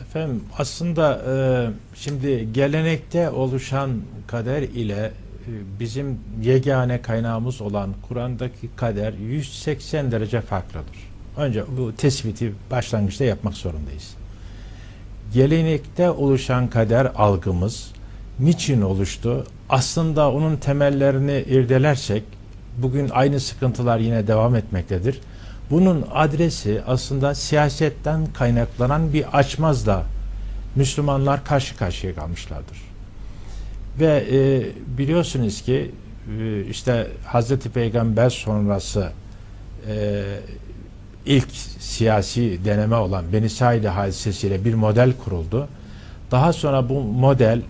Efendim aslında e, şimdi gelenekte oluşan kader ile e, bizim yegane kaynağımız olan Kur'an'daki kader 180 derece farklıdır. Önce bu tespiti başlangıçta yapmak zorundayız. Gelenekte oluşan kader algımız niçin oluştu? Aslında onun temellerini irdelersek bugün aynı sıkıntılar yine devam etmektedir. Bunun adresi aslında siyasetten kaynaklanan bir açmazla Müslümanlar karşı karşıya kalmışlardır. Ve e, biliyorsunuz ki e, işte Hazreti Peygamber sonrası e, ilk siyasi deneme olan Beni Said hadisesiyle bir model kuruldu. Daha sonra bu model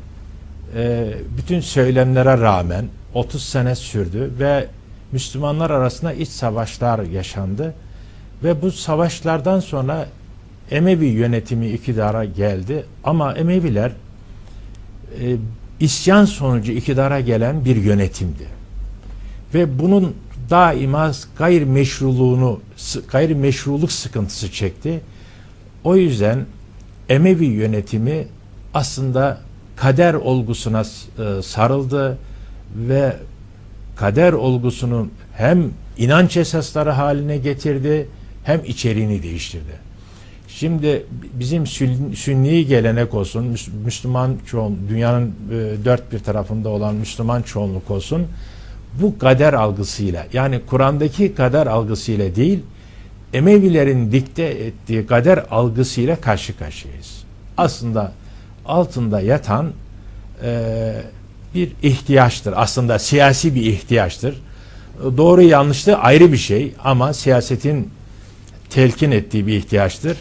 e, bütün söylemlere rağmen 30 sene sürdü ve Müslümanlar arasında iç savaşlar yaşandı ve bu savaşlardan sonra Emevi yönetimi iktidara geldi ama Emeviler e, isyan sonucu iktidara gelen bir yönetimdi. Ve bunun daima gayrimeşruluğunu gayrimeşruluk sıkıntısı çekti. O yüzden Emevi yönetimi aslında kader olgusuna e, sarıldı ve kader olgusunun hem inanç esasları haline getirdi hem içeriğini değiştirdi. Şimdi bizim sün- sünni gelenek olsun, Müs- Müslüman çoğun, dünyanın e, dört bir tarafında olan Müslüman çoğunluk olsun, bu kader algısıyla yani Kur'an'daki kader algısıyla değil, Emevilerin dikte ettiği kader algısıyla karşı karşıyayız. Aslında altında yatan e, bir ihtiyaçtır. Aslında siyasi bir ihtiyaçtır. Doğru yanlışlığı ayrı bir şey ama siyasetin telkin ettiği bir ihtiyaçtır.